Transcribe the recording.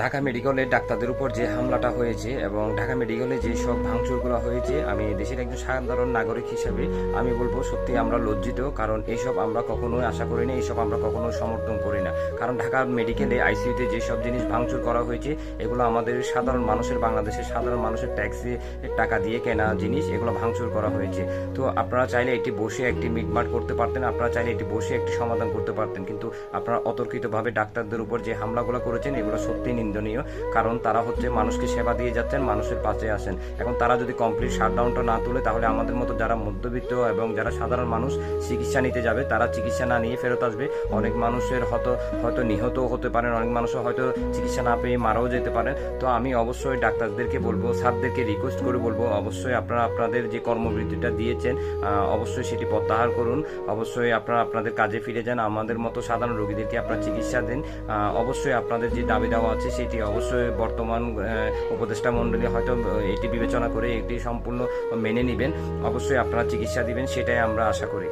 ঢাকা মেডিকেলে ডাক্তারদের উপর যে হামলাটা হয়েছে এবং ঢাকা মেডিকেলে যে সব ভাঙচুরগুলো হয়েছে, আমি দেশের একজন সাধারণ নাগরিক হিসেবে আমি বলব সত্যি আমরা লজ্জিত, কারণ এইসব আমরা কখনোই আশা করি না এইসব আমরা কখনোই সমর্থন করি না। কারণ ঢাকা মেডিকেলে আইসিইউতে যেসব জিনিস ভাঙচুর করা হয়েছে, এগুলো আমাদের সাধারণ মানুষের, বাংলাদেশের সাধারণ মানুষের ট্যাক্সি টাকা দিয়ে কেনা জিনিস, এগুলো ভাঙচুর করা হয়েছে। তো আপনারা চাইলে এটি বসে একটি মিটমাট করতে পারতেন, আপনারা চাইলে এটি বসে একটি সমাধান করতে পারতেন, কিন্তু আপনারা অতর্কিতভাবে ডাক্তারদের উপর যে হামলাগুলো করেছেন, এগুলো সত্যি নিন্দনীয়, কারণ তারা হচ্ছে মানুষকে সেবা দিয়ে যাচ্ছেন, মানুষের পাশে আসেন এখন তারা যদি কমপ্লিট শাটডাউনটা না তুলে, তাহলে আমাদের মতো যারা মধ্যবিত্ত এবং যারা সাধারণ মানুষ চিকিৎসা নিতে যাবে, তারা চিকিৎসা না নিয়ে ফেরত আসবে। অনেক মানুষের হয়তো হয়তো নিহতও হতে পারেন, অনেক মানুষও হয়তো চিকিৎসা না পেয়ে মারাও যেতে পারেন। তো আমি অবশ্যই ডাক্তারদেরকে বলব, স্যারদেরকে রিকোয়েস্ট করে বলব, অবশ্যই আপনারা আপনাদের যে কর্মবৃত্তিটা দিয়েছেন অবশ্যই সেটি প্রত্যাহার করুন। অবশ্যই আপনারা আপনাদের কাজে ফিরে যান। আমাদের মতো সাধারণ রোগীদেরকে আপনারা চিকিৎসা দিন। অবশ্যই আপনাদের যে দাবি দেওয়া আছে সেটি অবশ্যই বর্তমান উপদেষ্টা মণ্ডলী হয়তো এটি বিবেচনা করে এটি সম্পূর্ণ মেনে নেবেন। অবশ্যই আপনারা চিকিৎসা দিবেন, সেটাই আমরা আশা করি।